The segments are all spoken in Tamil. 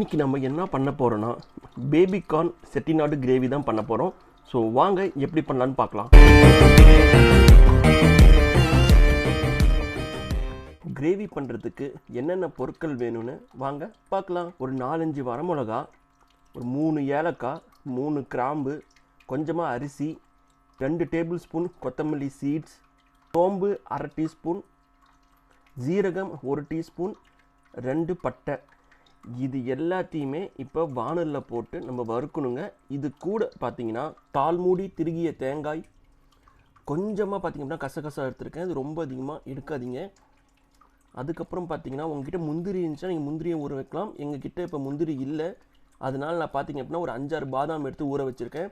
இன்றைக்கி நம்ம என்ன பண்ண போகிறோன்னா பேபிகார்ன் செட்டிநாடு கிரேவி தான் பண்ண போகிறோம் ஸோ வாங்க எப்படி பண்ணலான்னு பார்க்கலாம். கிரேவி பண்ணுறதுக்கு என்னென்ன பொருட்கள் வேணும்னு வாங்க பார்க்கலாம். ஒரு நாலஞ்சு வரமிளகா ஒரு மூணு ஏலக்காய் மூணு கிராம்பு கொஞ்சமாக அரிசி ரெண்டு டேபிள் ஸ்பூன் கொத்தமல்லி சீட்ஸ் சோம்பு அரை டீஸ்பூன் ஜீரகம் ஒரு டீஸ்பூன் ரெண்டு பட்டை. இது எல்லாத்தையுமே இப்போ வானலில் போட்டு நம்ம வறுக்கணுங்க. இது கூட பார்த்தீங்கன்னா தால்மூடி திருகிய தேங்காய். கொஞ்சமாக பார்த்தீங்கன்னா கசகசா எடுத்திருக்கேன். இது ரொம்ப அதிகமாக எடுக்காதீங்க. அதுக்கப்புறம் பார்த்தீங்கன்னா உங்ககிட்ட முந்திரி இருந்துச்சுன்னா நீங்கள் முந்திரியை ஊற வைக்கலாம். எங்ககிட்ட இப்போ முந்திரி இல்லை. அதனால் நான் பார்த்தீங்க அப்படின்னா ஒரு அஞ்சாறு பாதாம் எடுத்து ஊற வச்சுருக்கேன்.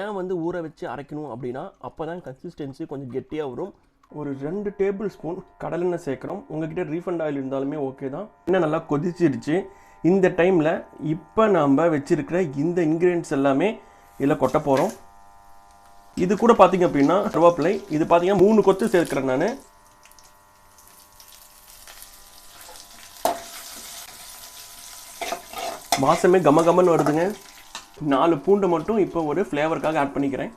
ஏன் வந்து ஊற வச்சு அரைக்கணும் அப்படின்னா அப்போ தான் கன்சிஸ்டன்சி கொஞ்சம் கெட்டியாக வரும். ஒரு ரெண்டு டேபிள் ஸ்பூன் கடலெண்ணெய் சேர்க்குறோம். உங்ககிட்ட ரீஃபண்ட் ஆயில் இருந்தாலுமே ஓகே தான். இன்னும் நல்லா கொதிச்சிருச்சு. இந்த டைமில் இப்போ நாம் வச்சுருக்கிற இந்த இன்க்ரீடியன்ட்ஸ் எல்லாமே இதில் கொட்ட போகிறோம் இது கூட பார்த்தீங்க அப்படின்னா கருவேப்பிலை இது பார்த்திங்கன்னா மூணு கொத்து சேர்க்குறேன் நான். வாசமே கம கமன்னு வருதுங்க. நாலு பூண்டு மட்டும் இப்போ ஒரு ஃப்ளேவருக்காக ஆட் பண்ணிக்கிறேன்.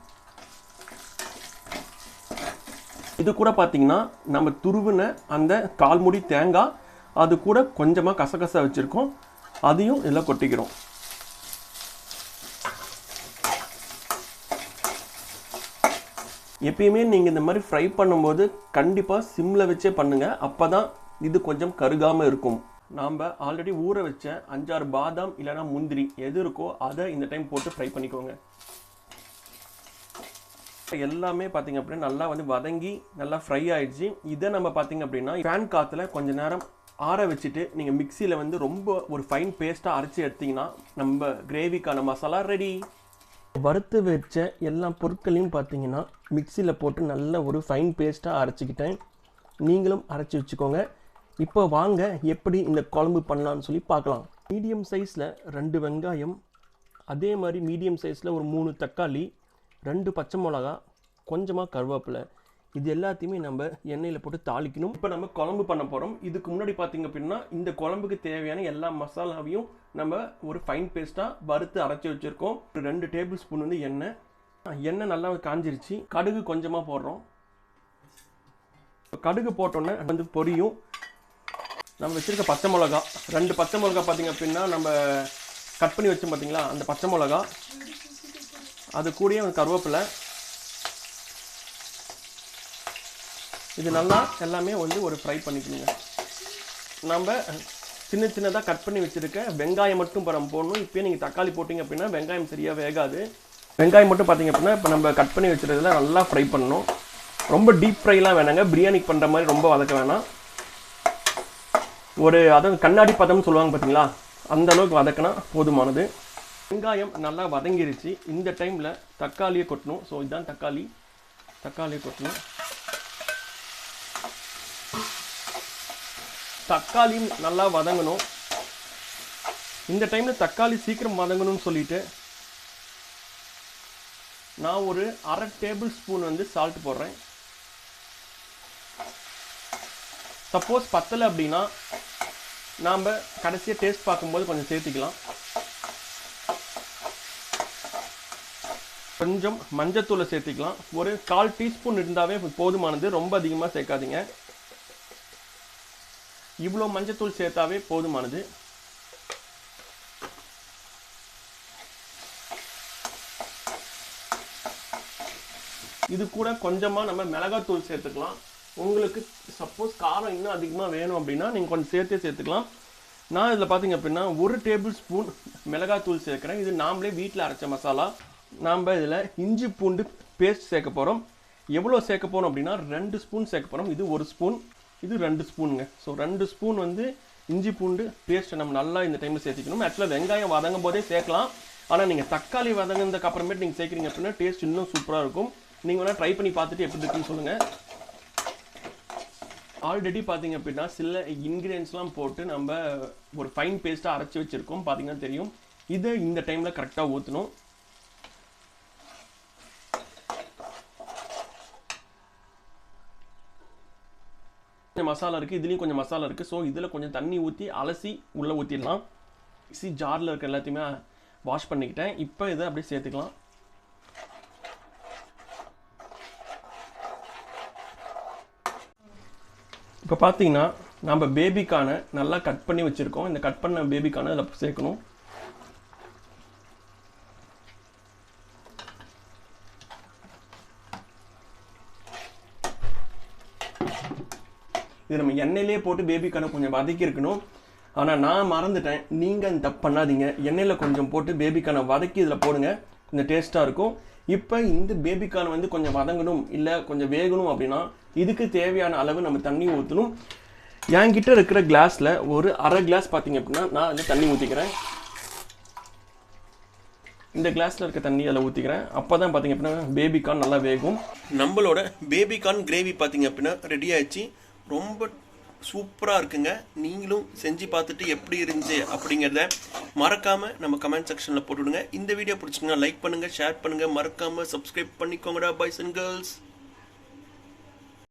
இது கூட பார்த்திங்கன்னா நம்ம துருவின அந்த கால்முடி தேங்காய் அது கூட கொஞ்சமாக கசகசா வச்சுருக்கோம். அதையும் இதில் கொட்டிக்கிறோம். எப்பயுமே நீங்கள் இந்த மாதிரி ஃப்ரை பண்ணும்போது கண்டிப்பாக சிம்மில் வச்சே பண்ணுங்கள் அப்போ தான் இது கொஞ்சம் கருகாமல் இருக்கும். நாம் ஆல்ரெடி ஊற வச்ச அஞ்சாறு பாதாம் இல்லைனா முந்திரி எது இருக்கோ அதை இந்த டைம் போட்டு ஃப்ரை பண்ணிக்கோங்க. எல்லாமே பார்த்தீங்க அப்படின்னா நல்லா வந்து வதங்கி நல்லா ஃப்ரை ஆயிடுச்சு. இதை நம்ம பார்த்தீங்க அப்படின்னா ஃபேன் காற்றுல கொஞ்ச நேரம் ஆற வச்சுட்டு நீங்கள் மிக்சியில் வந்து ரொம்ப ஒரு ஃபைன் பேஸ்ட்டாக அரைச்சி எடுத்தீங்கன்னா நம்ம கிரேவிக்கான மசாலா ரெடி வறுத்து வச்ச எல்லா பொருட்களையும் பார்த்தீங்கன்னா மிக்சியில் போட்டு நல்ல ஒரு ஃபைன் பேஸ்ட்டாக அரைச்சிக்கிட்டேன். நீங்களும் அரைச்சி வச்சுக்கோங்க. இப்போ வாங்க எப்படி இந்த குழம்பு பண்ணலான்னு சொல்லி பார்க்கலாம் மீடியம் சைஸில் ரெண்டு வெங்காயம் அதே மாதிரி மீடியம் சைஸில் ஒரு மூணு தக்காளி ரெண்டு பச்சை மிளகா கொஞ்சமாக கருவேப்பிலை. இது எல்லாத்தையுமே நம்ம எண்ணெயில் போட்டு தாளிக்கணும். இப்போ நம்ம குழம்பு பண்ண போகிறோம் இதுக்கு முன்னாடி பார்த்திங்க அப்படின்னா இந்த குழம்புக்கு தேவையான எல்லா மசாலாவையும் நம்ம ஒரு ஃபைன் பேஸ்ட்டாக வறுத்து அரைச்சி வச்சுருக்கோம். ஒரு ரெண்டு டேபிள் ஸ்பூன் வந்து எண்ணெய். எண்ணெய் நல்லா காஞ்சிருச்சு. கடுகு கொஞ்சமாக போடுறோம். கடுகு போட்டோன்னே வந்து பொரியும். நம்ம வச்சுருக்க பச்சை மிளகா ரெண்டு பச்சை மிளகா பார்த்தீங்க அப்படின்னா நம்ம கட் பண்ணி வச்சோம் பார்த்தீங்களா அந்த பச்சை மிளகா. அது கூடயே கருவேப்பிலை. இது நல்லா எல்லாமே வந்து ஒரு ஃப்ரை பண்ணிக்கணுங்க. நம்ம சின்ன சின்னதாக கட் பண்ணி வச்சுருக்க வெங்காயம் மட்டும் இப்போ நம்ம போடணும். இப்போயே நீங்கள் தக்காளி போட்டிங்க அப்படின்னா வெங்காயம் சரியாக வேகாது. வெங்காயம் மட்டும் பார்த்தீங்க அப்படின்னா இப்போ நம்ம கட் பண்ணி வச்சுருக்கிறதுல நல்லா ஃப்ரை பண்ணணும். ரொம்ப டீப் ஃப்ரைலாம் வேணாங்க. பிரியாணிக்கு பண்ணுற மாதிரி ரொம்ப வதக்க வேணாம். ஒரு அதாவது கண்ணாடி பதம்னு சொல்லுவாங்க பார்த்தீங்களா அந்த அளவுக்கு வதக்கினா போதுமானது. வெங்காயம் நல்லா வதங்கிருச்சு. இந்த டைமில் தக்காளியை கொட்டணும். ஸோ இதுதான் தக்காளி. தக்காளியை கொட்டணும். தக்காளியும் நல்லா வதங்கணும். இந்த டைமில் தக்காளி சீக்கிரம் வதங்கணும்னு சொல்லிட்டு நான் ஒரு அரை டேபிள் ஸ்பூன் வந்து சால்ட் போடுறேன். சப்போஸ் பத்தலை அப்படின்னா நாம் கடைசியாக டேஸ்ட் பார்க்கும்போது கொஞ்சம் சேர்த்துக்கலாம். கொஞ்சம் மஞ்சத்தூளை சேர்த்துக்கலாம். ஒரு கால் டீஸ்பூன் இருந்தாவே போதுமானது. ரொம்ப அதிகமாக சேர்க்காதீங்க. இவ்வளோ மஞ்சத்தூள் சேர்த்தாவே போதுமானது. இது கூட கொஞ்சமாக நம்ம மிளகாத்தூள் சேர்த்துக்கலாம். உங்களுக்கு சப்போஸ் காரம் இன்னும் அதிகமாக வேணும் அப்படின்னா நீங்கள் கொஞ்சம் சேர்த்தே சேர்த்துக்கலாம். நான் இதில் பார்த்தீங்க அப்படின்னா ஒரு டேபிள் ஸ்பூன் மிளகாத்தூள் சேர்க்குறேன். இது நாமளே வீட்டில் அரைச்ச மசாலா. நாம் இதில் இஞ்சி பூண்டு பேஸ்ட் சேர்க்க போகிறோம் எவ்வளோ சேர்க்க போகிறோம் அப்படின்னா ரெண்டு ஸ்பூன் சேர்க்க போகிறோம் இது ஒரு ஸ்பூன் இது ரெண்டு ஸ்பூனுங்க ஸோ ரெண்டு ஸ்பூன் வந்து இஞ்சி பூண்டு பேஸ்ட்டை நம்ம நல்லா இந்த டைமில் சேர்த்துக்கணும். ஆக்சுவலாக வெங்காயம் வதங்கும் போதே சேர்க்கலாம். ஆனால் நீங்கள் தக்காளி வதங்கினதுக்கு அப்புறமேட்டு நீங்கள் சேர்க்குறீங்க அப்படின்னா டேஸ்ட் இன்னும் சூப்பராக இருக்கும். நீங்கள் வேணால் ட்ரை பண்ணி பார்த்துட்டு எப்படி இருக்குன்னு சொல்லுங்கள் ஆல்ரெடி பார்த்தீங்க அப்படின்னா சில இன்க்ரீடியன்ஸ்லாம் போட்டு நம்ம ஒரு ஃபைன் பேஸ்ட்டாக அரைச்சி வச்சுருக்கோம். பார்த்தீங்கன்னா தெரியும். இதை இந்த டைமில் கரெக்டாக ஊற்றணும் கொஞ்சம் மசாலா இருக்குது இதுலேயும் கொஞ்சம் மசாலா இருக்குது ஸோ இதில் கொஞ்சம் தண்ணி ஊற்றி அலசி உள்ளே ஊற்றிடலாம் மிக்சி ஜாரில் இருக்க எல்லாத்தையுமே வாஷ் பண்ணிக்கிட்டேன். இப்போ இதை அப்படியே சேர்த்துக்கலாம். இப்போ பார்த்தீங்கன்னா நம்ம பேபிக்கான நல்லா கட் பண்ணி வச்சுருக்கோம். இந்த கட் பண்ண பேபிக்கான இதில் சேர்க்கணும். இது நம்ம எண்ணெயிலே போட்டு பேபிக்கான கொஞ்சம் வதக்கி இருக்கணும் ஆனால் நான் மறந்துட்டேன். நீங்கள் அந்த தப்பு பண்ணாதீங்க. எண்ணெயில் கொஞ்சம் போட்டு பேபிக்கான வதக்கி இதில் போடுங்க. கொஞ்சம் டேஸ்ட்டாக இருக்கும். இப்போ இந்த பேபிக்கான வந்து கொஞ்சம் வதங்கணும் இல்லை கொஞ்சம் வேகணும் அப்படின்னா இதுக்கு தேவையான அளவு நம்ம தண்ணி ஊற்றணும் என்கிட்ட இருக்கிற கிளாஸில் ஒரு அரை கிளாஸ் பார்த்தீங்க அப்படின்னா நான் அதில் தண்ணி ஊற்றிக்கிறேன் இந்த கிளாஸில் இருக்க தண்ணி அதில் ஊற்றிக்கிறேன் அப்போ தான் பார்த்தீங்க அப்படின்னா பேபிகார்ன் நல்லா வேகும். நம்மளோட பேபிகார்ன் கிரேவி பார்த்தீங்க அப்படின்னா ரெடி ஆயிடுச்சு. ரொம்ப சூப்பராக இருக்குங்க. நீங்களும் செஞ்சு பார்த்துட்டு எப்படி இருந்துச்சு அப்படிங்கிறத மறக்காமல் நம்ம கமெண்ட் செக்ஷனில் போட்டுவிடுங்க இந்த வீடியோ பிடிச்சிங்கன்னா லைக் பண்ணுங்கள் ஷேர் பண்ணுங்கள் மறக்காமல் சப்ஸ்கிரைப் பண்ணிக்கோங்கடா பாய்ஸ் அண்ட் கேர்ள்ஸ்